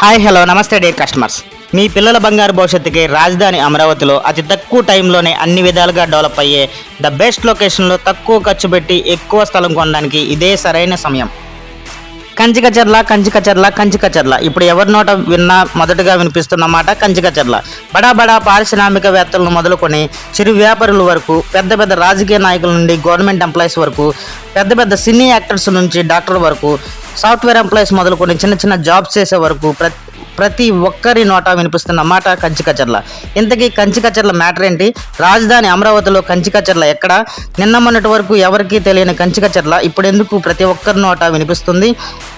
Hi hello namaste dear customers మీ పిల్లల బంగారు భవిష్యత్తుకి రాజధాని అమరావతిలో అతి తక్కువ టైంలోనే అన్ని విధాలుగా డెవలప్ అయ్యే ద బెస్ట్ లొకేషన్లో తక్కువ ఖర్చు పెట్టి ఎక్కువ స్థలం కొనడానికి ఇదే సరైన సమయం. కంచికచర్ల కంచికచర్ల కంచికచర్ల ఇప్పుడు ఎవరి నోట విన్నా మొదటగా వినిపిస్తున్న మాట కంచికచర్ల బడా బడా పారిశ్రామికవేత్తలను మొదలుకొని చిరు వ్యాపారుల వరకు పెద్ద పెద్ద రాజకీయ నాయకుల నుండి గవర్నమెంట్ ఎంప్లాయీస్ వరకు పెద్ద పెద్ద సినీ యాక్టర్స్ నుంచి డాక్టర్ వరకు సాఫ్ట్వేర్ ఎంప్లాయీస్ మొదలుకొని చిన్న చిన్న జాబ్స్ చేసే వరకు ప్రతి ప్రతి ఒక్కరి నోట వినిపిస్తున్న మాట కంచికచర్ల ఇంతకీ కంచికచర్ల మ్యాటర్ ఏంటి? రాజధాని అమరావతిలో కంచికచర్ల ఎక్కడ? నిన్న మొన్నటి వరకు ఎవరికీ తెలియని కంచికచర్ల ఇప్పుడు ఎందుకు ప్రతి ఒక్కరి నోట వినిపిస్తుంది?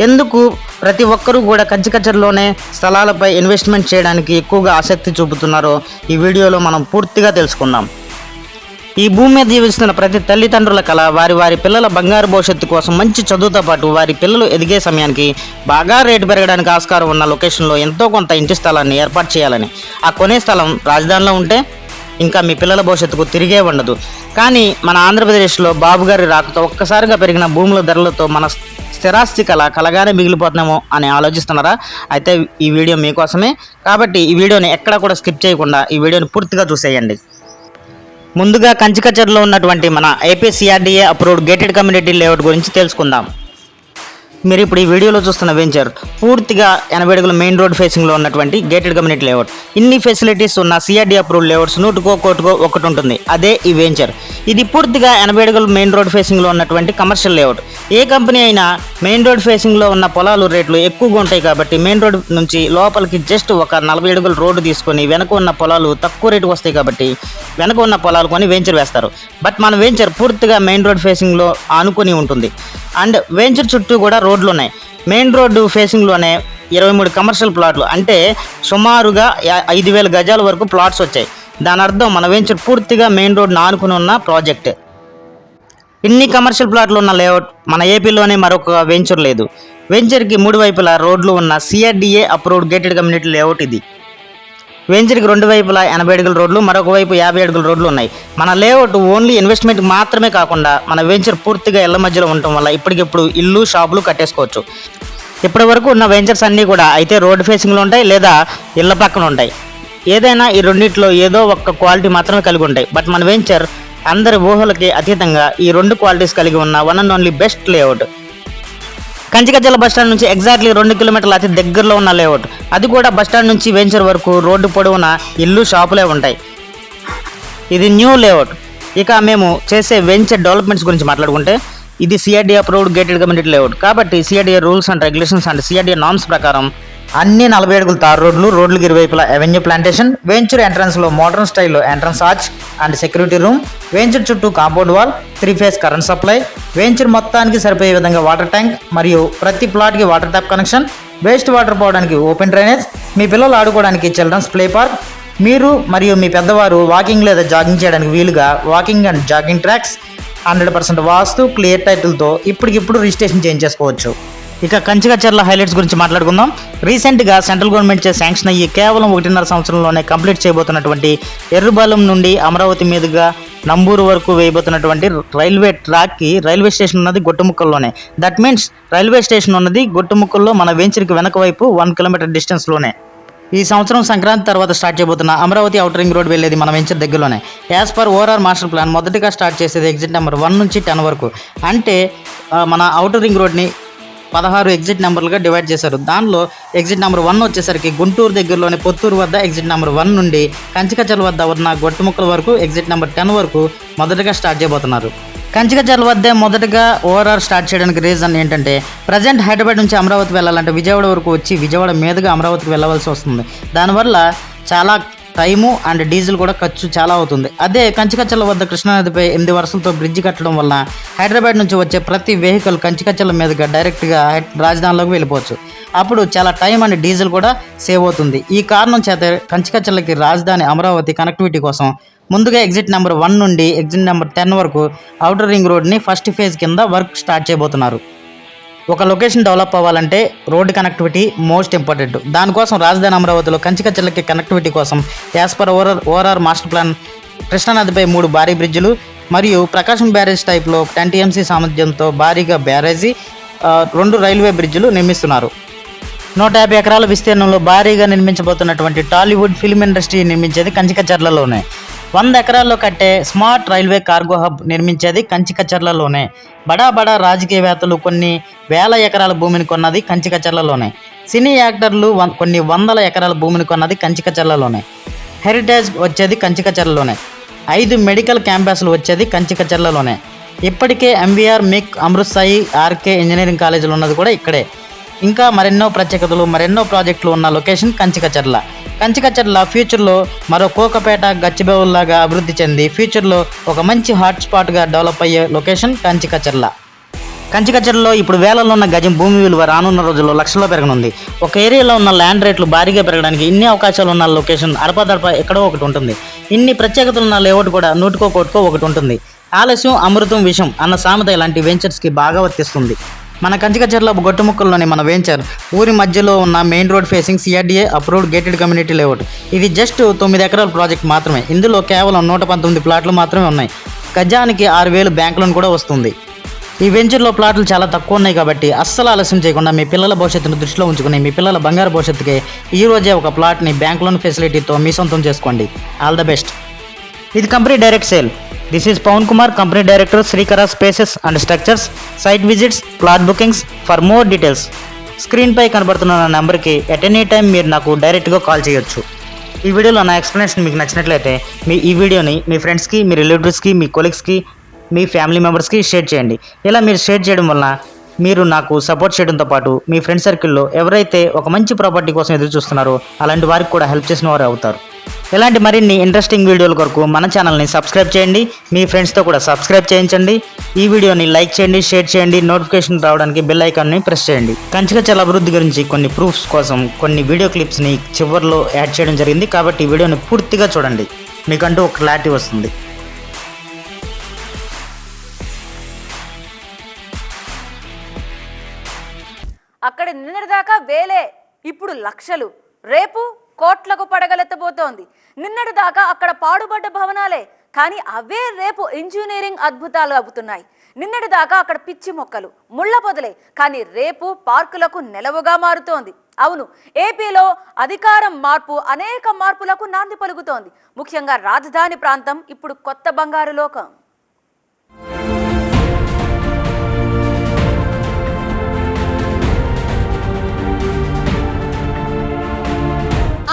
ఎందుకు ప్రతి ఒక్కరూ కూడా కంచికచర్లోనే స్థలాలపై ఇన్వెస్ట్మెంట్ చేయడానికి ఎక్కువగా ఆసక్తి చూపుతున్నారో ఈ వీడియోలో మనం పూర్తిగా తెలుసుకుందాం. ఈ భూమి మీద జీవిస్తున్న ప్రతి తల్లిదండ్రుల కళ వారి వారి పిల్లల బంగారు భవిష్యత్తు కోసం మంచి చదువుతో పాటు వారి పిల్లలు ఎదిగే సమయానికి బాగా రేటు పెరగడానికి ఆస్కారం ఉన్న లొకేషన్లో ఎంతో కొంత ఇంటి స్థలాన్ని ఏర్పాటు చేయాలని. ఆ కొనే స్థలం రాజధానిలో ఉంటే ఇంకా మీ పిల్లల భవిష్యత్తుకు తిరిగే ఉండదు. కానీ మన ఆంధ్రప్రదేశ్లో బాబు గారి రాకతో ఒక్కసారిగా పెరిగిన భూముల ధరలతో మన స్థిరాస్తి కళ కలగానే మిగిలిపోతున్నామో అని ఆలోచిస్తున్నారా? అయితే ఈ వీడియో మీకోసమే. కాబట్టి ఈ వీడియోని ఎక్కడా కూడా స్కిప్ చేయకుండా ఈ వీడియోని పూర్తిగా చూసేయండి. ముందుగా కంచికచర్లో ఉన్నటువంటి మన AP CRDA approved gated community layout గురించి తెలుసుకుందాం. మీరు ఇప్పుడు ఈ వీడియోలో చూస్తున్న వెంచర్ పూర్తిగా ఎనభై అడుగుల మెయిన్ రోడ్ ఫేసింగ్లో ఉన్నటువంటి గేటెడ్ కమ్యూనిటీ లేఅవుట్ ఇన్ని ఫెసిలిటీస్ ఉన్న సిఆర్డీ అప్రూవ్డ్ లేఅవుట్స్ నూటుకో కోటుకో ఒకటి ఉంటుంది. అదే ఈ వెంచర్ ఇది పూర్తిగా ఎనభై అడుగుల మెయిన్ రోడ్ ఫేసింగ్లో ఉన్నటువంటి కమర్షియల్ లేఅవుట్ ఏ కంపెనీ అయినా మెయిన్ రోడ్ ఫేసింగ్లో ఉన్న పొలాలు రేట్లు ఎక్కువగా ఉంటాయి కాబట్టి మెయిన్ రోడ్ నుంచి లోపలికి జస్ట్ ఒక నలభై అడుగుల రోడ్డు తీసుకొని వెనక ఉన్న పొలాలు తక్కువ రేటుకు వస్తాయి కాబట్టి వెనక ఉన్న పొలాలు కొని వెంచర్ వేస్తారు. బట్ మన వెంచర్ పూర్తిగా మెయిన్ రోడ్ ఫేసింగ్లో ఆనుకొని ఉంటుంది. అండ్ వెంచర్ చుట్టూ కూడా రోడ్లు ఉన్నాయి మెయిన్ రోడ్డు ఫేసింగ్లోనే ఇరవై మూడు కమర్షియల్ ప్లాట్లు. అంటే సుమారుగా ఐదు వేల గజాల వరకు ప్లాట్స్ వచ్చాయి. దాని అర్థం మన వెంచర్ పూర్తిగా మెయిన్ రోడ్ను ఆనుకుని ఉన్న ప్రాజెక్ట్. ఇన్ని కమర్షియల్ ప్లాట్లు ఉన్న లేఅవుట్ మన ఏపీలోనే మరొక వెంచర్ లేదు. వెంచర్కి మూడు వైపులా రోడ్లు ఉన్న CRDA approved gated community layout ఇది. వెంచర్కి రెండు వైపులా ఎనభై అడుగుల రోడ్లు మరొక వైపు యాభై అడుగుల రోడ్లు ఉన్నాయి. మన లేఅవుట్ ఓన్లీ ఇన్వెస్ట్మెంట్ మాత్రమే కాకుండా మన వెంచర్ పూర్తిగా ఇళ్ళ మధ్యలో ఉండటం వల్ల ఇప్పటికిప్పుడు ఇల్లు షాపులు కట్టేసుకోవచ్చు. ఇప్పటి వరకు ఉన్న వెంచర్స్ అన్నీ కూడా అయితే రోడ్ ఫేసింగ్లో ఉంటాయి లేదా ఇళ్ళ పక్కన ఉంటాయి. ఏదైనా ఈ రెండిట్లో ఏదో ఒక్క క్వాలిటీ మాత్రమే కలిగి ఉంటాయి. బట్ మన వెంచర్ అందరి ఊహలకి అతీతంగా ఈ రెండు క్వాలిటీస్ కలిగి ఉన్న one and only best layout. Kanchikacherla bus stand నుంచి ఎగ్జాక్ట్లీ రెండు కిలోమీటర్ల అతి దగ్గరలో ఉన్న లేఅవుట్. అది కూడా బస్టాండ్ నుంచి వెంచర్ వరకు రోడ్డు పొడవున ఇల్లు షాపులే ఉంటాయి. ఇది న్యూ లేఅవుట్. ఇక మేము చేసే వెంచర్ డెవలప్మెంట్స్ గురించి మాట్లాడుకుంటే ఇది CRD approved gated community layout కాబట్టి CRDA rules and regulations and CRDA norms ప్రకారం అన్ని నలభై అడుగుల తారు రోడ్లు రోడ్లకు ఇరువైపులా అవెన్యూ ప్లాంటేషన్ వెంచర్ ఎంట్రన్స్లో మోడర్న్ స్టైల్లో entrance arch and security room venture చుట్టూ compound wall three phase current supply venture మొత్తానికి సరిపోయే విధంగా వాటర్ ట్యాంక్ మరియు ప్రతి ప్లాట్కి water tap connection waste water పోవడానికి ఓపెన్ డ్రైనేజ్ మీ పిల్లలు ఆడుకోవడానికి చిల్డ్రన్స్ ప్లే పార్క్ మీరు మరియు మీ పెద్దవారు వాకింగ్ లేదా జాగింగ్ చేయడానికి వీలుగా walking and jogging tracks hundred percent vastu clear టైటిల్తో ఇప్పటికిప్పుడు రిజిస్ట్రేషన్ చేయించేసుకోవచ్చు. ఇక కంచికచర్ల హైలైట్స్ గురించి మాట్లాడుకుందాం. రీసెంట్గా సెంట్రల్ గవర్నమెంట్ చే శాంక్షన్ అయ్యి కేవలం ఒకటిన్నర సంవత్సరంలోనే కంప్లీట్ చేయబోతున్నటువంటి ఎర్రబాలెం నుండి అమరావతి మీదుగా నంబూరు వరకు వేయబోతున్నటువంటి రైల్వే ట్రాక్కి రైల్వే స్టేషన్ ఉన్నది గొట్టుముక్కల్లోనే. దట్ మీన్స్ రైల్వే స్టేషన్ ఉన్నది గొట్టుముక్కల్లో మన వెంచర్కి వెనక వైపు వన్ కిలోమీటర్ డిస్టెన్స్లోనే ఈ సంవత్సరం సంక్రాంతి తర్వాత స్టార్ట్ చేయబోతున్న అమరావతి అవుట్ రింగ్ రోడ్ వెళ్ళేది మన వెంచర్ దగ్గరలోనే. As per overall master plan మొదటిగా స్టార్ట్ చేసేది ఎగ్జిట్ నెంబర్ వన్ నుంచి టెన్ వరకు. అంటే మన అవుటర్ రింగ్ రోడ్ని పదహారు ఎగ్జిట్ నెంబర్లుగా డివైడ్ చేశారు. దానిలో ఎగ్జిట్ నెంబర్ వన్ వచ్చేసరికి గుంటూరు దగ్గరలోని పొత్తూరు వద్ద ఎగ్జిట్ నెంబర్ వన్ నుండి కంచికచర్ల వద్ద ఉన్న గొట్టుముక్కల వరకు ఎగ్జిట్ నెంబర్ టెన్ వరకు మొదటగా స్టార్ట్ చేయబోతున్నారు. కంచికచర్ల వద్దే మొదటగా ఓఆర్ఆర్ స్టార్ట్ చేయడానికి రీజన్ ఏంటంటే ప్రజెంట్ హైదరాబాద్ నుంచి అమరావతి వెళ్ళాలంటే విజయవాడ వరకు వచ్చి విజయవాడ మీదుగా అమరావతికి వెళ్ళవలసి వస్తుంది. దానివల్ల చాలా టైము అండ్ డీజిల్ కూడా ఖర్చు చాలా అవుతుంది. అదే కంచికచ్చల వద్ద కృష్ణానదిపై ఎనిమిది వరుసలతో బ్రిడ్జ్ కట్టడం వల్ల హైదరాబాద్ నుంచి వచ్చే ప్రతి వెహికల్ కంచికచ్చల మీదుగా డైరెక్ట్గా రాజధానిలోకి వెళ్ళిపోవచ్చు. అప్పుడు చాలా టైం అండ్ డీజిల్ కూడా సేవ్ అవుతుంది. ఈ కారణం చేత కంచికచ్చలకి రాజధాని అమరావతి కనెక్టివిటీ కోసం ముందుగా ఎగ్జిట్ నెంబర్ వన్ నుండి ఎగ్జిట్ నెంబర్ టెన్ వరకు అవుటర్ రింగ్ రోడ్ని ఫస్ట్ ఫేజ్ కింద వర్క్ స్టార్ట్ చేయబోతున్నారు. ఒక లొకేషన్ డెవలప్ అవ్వాలంటే రోడ్డు కనెక్టివిటీ మోస్ట్ ఇంపార్టెంట్. దానికోసం రాజధాని అమరావతిలో కంచికచ్చలకి కనెక్టివిటీ కోసం as per over overall master plan కృష్ణానదిపై మూడు భారీ బ్రిడ్జిలు మరియు ప్రకాశం బ్యారేజ్ టైప్లో టెన్ టీఎంసీ సామర్థ్యంతో భారీగా బ్యారేజీ రెండు రైల్వే బ్రిడ్జిలు నిర్మిస్తున్నారు. నూట యాభై ఎకరాల విస్తీర్ణంలో భారీగా నిర్మించబోతున్నటువంటి టాలీవుడ్ ఫిల్మ్ ఇండస్ట్రీ నిర్మించేది కంచికచర్లలోనే వంద ఎకరాల్లో కట్టే స్మార్ట్ రైల్వే కార్గో హబ్ నిర్మించేది కంచికచర్లలోనే బడా బడా రాజకీయవేత్తలు కొన్ని వేల ఎకరాల భూమిని కొన్నది కంచికచర్లలోనే. సినీ యాక్టర్లు వన్- కొన్ని వందల ఎకరాల భూమిని కొన్నది కంచికచర్లలోనే. హెరిటేజ్ వచ్చేది కంచికచర్లలోనే. ఐదు మెడికల్ క్యాంపస్లు వచ్చేది కంచికచర్లలోనే. ఇప్పటికే ఎంవీఆర్ మిక్ అమృత్ సాయి ఆర్కే ఇంజనీరింగ్ కాలేజీలు ఉన్నది కూడా ఇక్కడే. ఇంకా మరెన్నో ప్రత్యేకతలు మరెన్నో ప్రాజెక్టులు ఉన్న లొకేషన్ కంచికచర్ల. కంచికచర్ల ఫ్యూచర్లో మరో కోకపేట గచ్చిబౌల్లాగా అభివృద్ధి చెంది ఫ్యూచర్లో ఒక మంచి హాట్స్పాట్గా డెవలప్ అయ్యే లొకేషన్ కంచికచర్ల. కంచికచర్లలో ఇప్పుడు వేలలో ఉన్న గజం భూమి విలువ రానున్న రోజుల్లో లక్షల్లో పెరగనుంది. ఒక ఏరియాలో ఉన్న ల్యాండ్ రేట్లు భారీగా పెరగడానికి ఇన్ని అవకాశాలు ఉన్న లొకేషన్ అడపదడప ఎక్కడో ఒకటి ఉంటుంది. ఇన్ని ప్రత్యేకతలు ఉన్న లేఅవుట్ కూడా నూటికో కోటికో ఒకటి ఉంటుంది. ఆలస్యం అమృతం విషం అన్న సామెత ఇలాంటి వెంచర్స్కి బాగా వర్తిస్తుంది. మన కంచికచర్ల గొట్టుముక్కల్లోని మన వెంచర్ ఊరి మధ్యలో ఉన్న main road facing CRDA approved gated community layout. ఇది జస్ట్ తొమ్మిది ఎకరాల ప్రాజెక్ట్ మాత్రమే. ఇందులో కేవలం నూట పంతొమ్మిది ప్లాట్లు మాత్రమే ఉన్నాయి. గజానికి ఆరు వేలు బ్యాంక్ లోన్ కూడా వస్తుంది. ఈ వెంచర్లో ప్లాట్లు చాలా తక్కువ ఉన్నాయి కాబట్టి అస్సలు ఆలస్యం చేయకుండా మీ పిల్లల భవిష్యత్తును దృష్టిలో ఉంచుకుని మీ పిల్లల బంగారు భవిష్యత్తుకి ఈ రోజే ఒక ప్లాట్ని బ్యాంక్ లోన్ ఫెసిలిటీతో మీ సొంతం చేసుకోండి. ఆల్ ద బెస్ట్ ఇది company direct sale. This is Pavan Kumar company director Srikara spaces and structures site visits plot bookings. For more details స్క్రీన్పై కనబడుతున్న నా నెంబర్కి ఎట్ ఎనీ టైం మీరు నాకు డైరెక్ట్గా కాల్ చేయొచ్చు. ఈ వీడియోలో నా ఎక్స్ప్లెనేషన్ మీకు నచ్చినట్లయితే మీ ఈ వీడియోని మీ ఫ్రెండ్స్కి మీ రిలేటివ్స్కి మీ కొలీగ్స్కి మీ ఫ్యామిలీ మెంబర్స్కి షేర్ చేయండి. ఇలా మీరు షేర్ చేయడం వలన మీరు నాకు సపోర్ట్ చేయడంతో పాటు మీ ఫ్రెండ్ సర్కిల్లో ఎవరైతే ఒక మంచి ప్రాపర్టీ కోసం ఎదురు చూస్తున్నారో అలాంటి వారికి కూడా హెల్ప్ చేసిన వారు అవుతారు. ఇలాంటి మరిన్ని ఇంట్రెస్టింగ్ వీడియోల కొరకు మన ఛానల్ని సబ్స్క్రైబ్ చేయండి. మీ ఫ్రెండ్స్తో కూడా సబ్స్క్రైబ్ చేయించండి. ఈ వీడియోని లైక్ చేయండి షేర్ చేయండి నోటిఫికేషన్ రావడానికి బెల్ ఐకాన్ని ప్రెస్ చేయండి. కంచికచల అభివృద్ధి గురించి కొన్ని ప్రూఫ్స్ కోసం కొన్ని వీడియో క్లిప్స్ని చివరిలో యాడ్ చేయడం జరిగింది కాబట్టి ఈ వీడియోని పూర్తిగా చూడండి. మీకంటూ ఒక క్లారిటీ వస్తుంది. అక్కడ నిన్నటిదాకా వేలే ఇప్పుడు లక్షలు. రేపు కోట్లకు పడగలెత్తబోతోంది. నిన్నటి దాకా అక్కడ పాడుబడ్డ భవనాలే కానీ అవే రేపు ఇంజనీరింగ్ అద్భుతాలు అవుతున్నాయి. నిన్నటి దాకా అక్కడ పిచ్చి మొక్కలు ముళ్ళ పొదలే కానీ రేపు పార్కులకు నెలవుగా మారుతోంది. అవును ఏపీలో అధికారం మార్పు అనేక మార్పులకు నాంది పలుకుతోంది. ముఖ్యంగా రాజధాని ప్రాంతం ఇప్పుడు కొత్త బంగారు లోకం.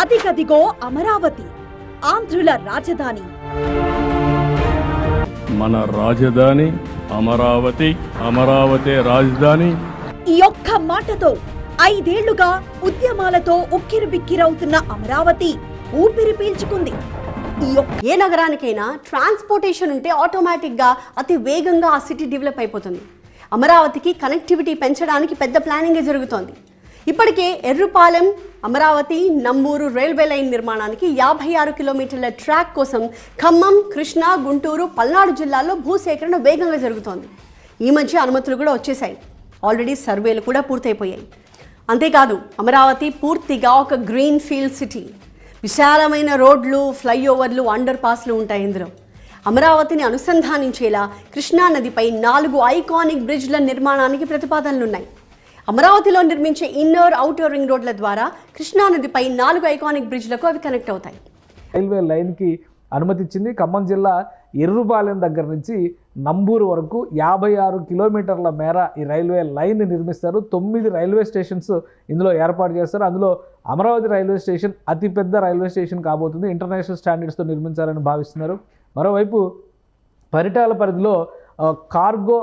అదిగదిగో అమరావతి ఆంధ్రుల రాజధాని. మన రాజధాని అమరావతి అమరావతి రాజధాని. ఈ ఒక్క మాటతో ఐదేళ్ళుగా ఉద్యమాలతో ఉక్కిరిబిక్కిరవుతున్న అమరావతి ఊపిరి పీల్చుకుంది. ఏ నగరానికైనా ట్రాన్స్పోర్టేషన్ ఉంటే ఆటోమేటిక్గా అతి వేగంగా ఆ సిటీ డెవలప్ అయిపోతుంది. అమరావతికి కనెక్టివిటీ పెంచడానికి పెద్ద ప్లానింగే జరుగుతోంది. ఇప్పటికే ఎర్రుపాలెం అమరావతి నంబూరు రైల్వే లైన్ నిర్మాణానికి యాభై ఆరు కిలోమీటర్ల ట్రాక్ కోసం ఖమ్మం కృష్ణా గుంటూరు పల్నాడు జిల్లాల్లో భూసేకరణ వేగంగా జరుగుతోంది. ఈ మధ్య అనుమతులు కూడా వచ్చేసాయి ఆల్రెడీ సర్వేలు కూడా పూర్తయిపోయాయి. అంతేకాదు అమరావతి పూర్తిగా ఒక గ్రీన్ ఫీల్డ్ సిటీ విశాలమైన రోడ్లు ఫ్లైఓవర్లు అండర్ పాస్లు ఉంటాయి ఇందులో. అమరావతిని అనుసంధానించేలా కృష్ణా నదిపై నాలుగు ఐకానిక్ బ్రిడ్జ్ల నిర్మాణానికి ప్రతిపాదనలున్నాయి. అమరావతిలో నిర్మించే ఇన్నర్ అవుటర్ రింగ్ రోడ్ల ద్వారా కృష్ణానదిపై నాలుగు ఐకానిక్ బ్రిడ్జ్లకు అవి కనెక్ట్ అవుతాయి. రైల్వే లైన్కి అనుమతి ఇచ్చింది ఖమ్మం జిల్లా ఎర్రుపాలెం దగ్గర నుంచి నంబూరు వరకు యాభై ఆరు కిలోమీటర్ల మేర ఈ రైల్వే లైన్ నిర్మిస్తారు. తొమ్మిది రైల్వే స్టేషన్స్ ఇందులో ఏర్పాటు చేస్తారు. అందులో అమరావతి రైల్వే స్టేషన్ అతిపెద్ద రైల్వే స్టేషన్ కాబోతుంది. ఇంటర్నేషనల్ స్టాండర్డ్స్తో నిర్మించాలని భావిస్తున్నారు. మరోవైపు పరిటాల పరిధిలో కార్గో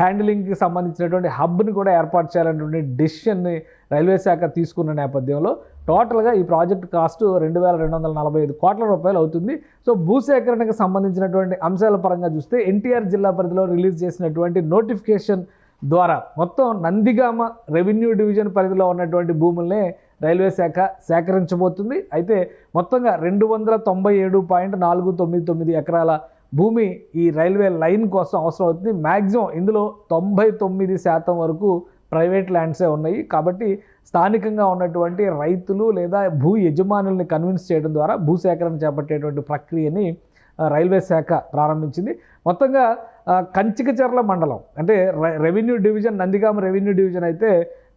హ్యాండిలింగ్కి సంబంధించినటువంటి హబ్ని కూడా ఏర్పాటు చేయాలనేటువంటి డిసిషన్ని రైల్వే శాఖ తీసుకున్న నేపథ్యంలో టోటల్గా ఈ ప్రాజెక్ట్ కాస్ట్ రెండు వేల రెండు వందల నలభై ఐదు కోట్ల రూపాయలు అవుతుంది. సో భూసేకరణకు సంబంధించినటువంటి అంశాల పరంగా చూస్తే ఎన్టీఆర్ జిల్లా పరిధిలో రిలీజ్ చేసినటువంటి నోటిఫికేషన్ ద్వారా మొత్తం నందిగామ రెవెన్యూ డివిజన్ పరిధిలో ఉన్నటువంటి భూముల్నే రైల్వే శాఖ సేకరించబోతుంది. అయితే మొత్తంగా రెండు వందల తొంభై ఏడు పాయింట్ నాలుగు తొమ్మిది తొమ్మిది ఎకరాల భూమి ఈ రైల్వే లైన్ కోసం అవసరం అవుతుంది. మ్యాక్సిమం ఇందులో తొంభై తొమ్మిది శాతం వరకు ప్రైవేట్ ల్యాండ్సే ఉన్నాయి. కాబట్టి స్థానికంగా ఉన్నటువంటి రైతులు లేదా భూ యజమానుల్ని కన్విన్స్ చేయడం ద్వారా భూసేకరణ చేపట్టేటువంటి ప్రక్రియని రైల్వే శాఖ ప్రారంభించింది. మొత్తంగా కంచికచర్ల మండలం అంటే revenue division Nandigama revenue division అయితే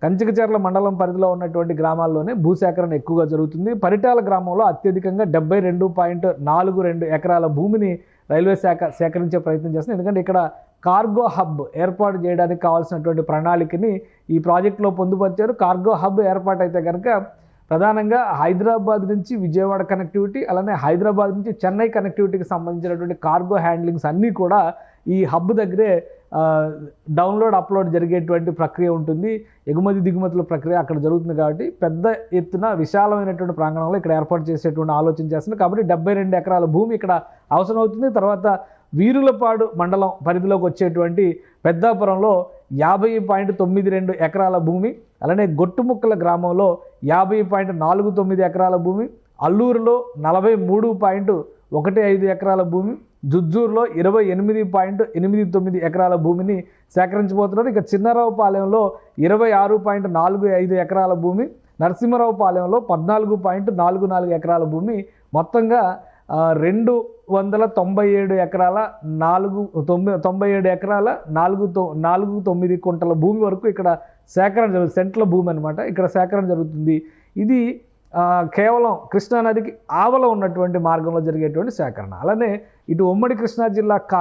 కంచికచర్ల మండలం పరిధిలో ఉన్నటువంటి గ్రామాల్లోనే భూసేకరణ ఎక్కువగా జరుగుతుంది. పరిటాల గ్రామంలో అత్యధికంగా డెబ్బై రెండు పాయింట్ నాలుగు రెండు ఎకరాల భూమిని రైల్వే శాఖ సేకరించే ప్రయత్నం చేస్తుంది. ఎందుకంటే ఇక్కడ కార్గో హబ్ ఏర్పాటు చేయడానికి కావాల్సినటువంటి ప్రణాళికని ఈ ప్రాజెక్టులో పొందుపరిచారు. కార్గో హబ్ ఏర్పాటు అయితే కనుక ప్రధానంగా హైదరాబాద్ నుంచి విజయవాడ కనెక్టివిటీ అలానే హైదరాబాద్ నుంచి చెన్నై కనెక్టివిటీకి సంబంధించినటువంటి కార్గో హ్యాండ్లింగ్స్ అన్నీ కూడా ఈ హబ్ దగ్గరే డౌన్లోడ్ అప్లోడ్ జరిగేటువంటి ప్రక్రియ ఉంటుంది. ఎగుమతి దిగుమతుల ప్రక్రియ అక్కడ జరుగుతుంది కాబట్టి పెద్ద ఎత్తున విశాలమైనటువంటి ప్రాంగణంలో ఇక్కడ ఏర్పాటు చేసేటువంటి ఆలోచన చేస్తుంది. కాబట్టి డెబ్బై రెండు ఎకరాల భూమి ఇక్కడ అవసరం అవుతుంది తర్వాత వీరులపాడు మండలం పరిధిలోకి వచ్చేటువంటి పెద్దాపురంలో యాభై పాయింట్ తొమ్మిది రెండు ఎకరాల భూమి అలానే గొట్టుముక్కల గ్రామంలో యాభై పాయింట్ నాలుగు తొమ్మిది ఎకరాల భూమి అల్లూరులో నలభై మూడు పాయింట్ ఒకటి ఐదు ఎకరాల భూమి జుజ్జూరులో ఇరవై ఎనిమిది పాయింట్ ఎనిమిది తొమ్మిది ఎకరాల భూమిని సేకరించబోతున్నారు. ఇక చిన్నరావుపాలెంలో ఇరవై ఆరు పాయింట్ నాలుగు ఐదు ఎకరాల భూమి నరసింహరావుపాలెంలో పద్నాలుగు పాయింట్ నాలుగు నాలుగు ఎకరాల భూమి మొత్తంగా రెండు వందల తొంభై ఏడు ఎకరాల నాలుగు తొమ్మిది తొంభై ఏడు ఎకరాల నాలుగు తొ నాలుగు తొమ్మిది కుంటల భూమి వరకు ఇక్కడ సేకరణ జరుగుతుంది సెంట్ల భూమి అనమాట ఇక్కడ సేకరణ జరుగుతుంది. ఇది కేవలం కృష్ణానదికి ఆవల ఉన్నటువంటి మార్గంలో జరిగేటువంటి సేకరణ. అలానే ఇటు ఉమ్మడి కృష్ణా జిల్లా కా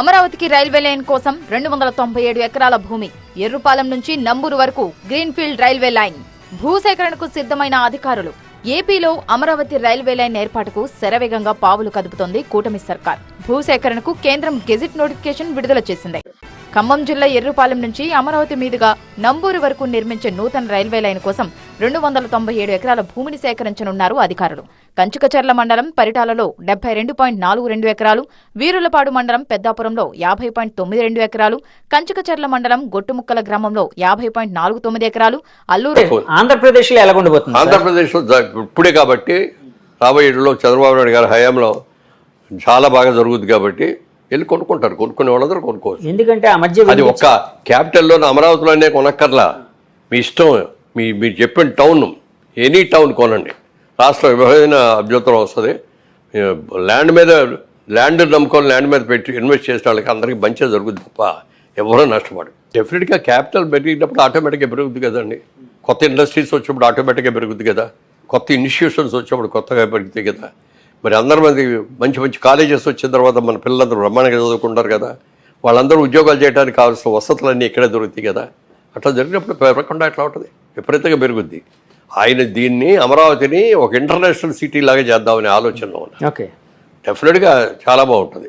అమరావతికి రైల్వే లైన్ కోసం రెండు వందల తొంభై ఏడు ఎకరాల భూమి ఎర్రుపాలెం నుంచి నంబూరు వరకు గ్రీన్ఫీల్డ్ రైల్వే లైన్. భూసేకరణకు సిద్ధమైన అధికారులు ఏపీలో అమరావతి రైల్వే లైన్ ఏర్పాటుకు శరవేగంగా పావులు కదుపుతోంది కూటమి సర్కార్. భూసేకరణకు కేంద్రం గెజిట్ నోటిఫికేషన్ విడుదల చేసింది. ఖమ్మం జిల్లా ఎర్రుపాలెం నుంచి అమరావతి మీదుగా నంబూరు వరకు నిర్మించే నూతన రైల్వే లైన్ కోసం రెండు వందల తొంభై ఏడు ఎకరాల భూమిని సేకరించనున్నారు అధికారులు కంచుకచర్ల మండలం పరిటాలలో డెబ్బై రెండు పాయింట్ నాలుగు రెండు ఎకరాలు వీరులపాడు మండలం పెద్దాపురంలో యాభై పాయింట్ తొమ్మిది రెండు ఎకరాలు కంచుకచర్ల మండలం గొట్టుముక్కల గ్రామంలో యాభై పాయింట్ నాలుగు తొమ్మిది ఎకరాలు అల్లూరు ఎలా ఉండబోతుంది? ఆంధ్రప్రదేశ్లో జ- ఇప్పుడే కాబట్టి రాబోయే ఏళ్ళలో చంద్రబాబు నాయుడు గారి హయాంలో చాలా బాగా జరుగుతుంది కాబట్టి వెళ్ళి కొనుక్కుంటారు. కొనుక్కునే వాళ్ళందరూ కొనుక్కోవచ్చు. ఎందుకంటే ఆ మధ్య అది ఒక్క క్యాపిటల్లో అమరావతిలోనే కొనక్కర్లా. మీ ఇష్టం మీ మీరు చెప్పిన టౌన్ ఎనీ టౌన్ కొనండి. రాష్ట్ర విభజన అభ్యంతరం వస్తుంది. ల్యాండ్ మీద ల్యాండ్ నమ్ముకొని ల్యాండ్ మీద పెట్టి ఇన్వెస్ట్ చేసిన వాళ్ళకి అందరికీ మంచిగా జరుగుతుంది తప్ప ఎవరూ నష్టపడు డెఫినెట్గా క్యాపిటల్ పెరిగినప్పుడు ఆటోమేటిక్గా పెరుగుతుంది కదండి. కొత్త ఇండస్ట్రీస్ వచ్చినప్పుడు ఆటోమేటిక్గా పెరుగుతుంది కదా. కొత్త ఇన్స్టిట్యూషన్స్ వచ్చినప్పుడు కొత్తగా పెరుగుతాయి కదా. మరి అందరి మంది మంచి మంచి కాలేజెస్ వచ్చిన తర్వాత మన పిల్లలందరూ బ్రహ్మాండంగా చదువుకుంటారు కదా. వాళ్ళందరూ ఉద్యోగాలు చేయడానికి కావాల్సిన వసతులన్నీ ఇక్కడే దొరుకుతాయి కదా. అట్లా జరిగినప్పుడు పెరగకుండా ఎట్లా ఉంటుంది. విపరీతంగా పెరుగుద్ది. ఆయన దీన్ని అమరావతిని ఒక ఇంటర్నేషనల్ సిటీ లాగా చేద్దామనే ఆలోచనలో ఓకే. డెఫినెట్గా చాలా బాగుంటుంది.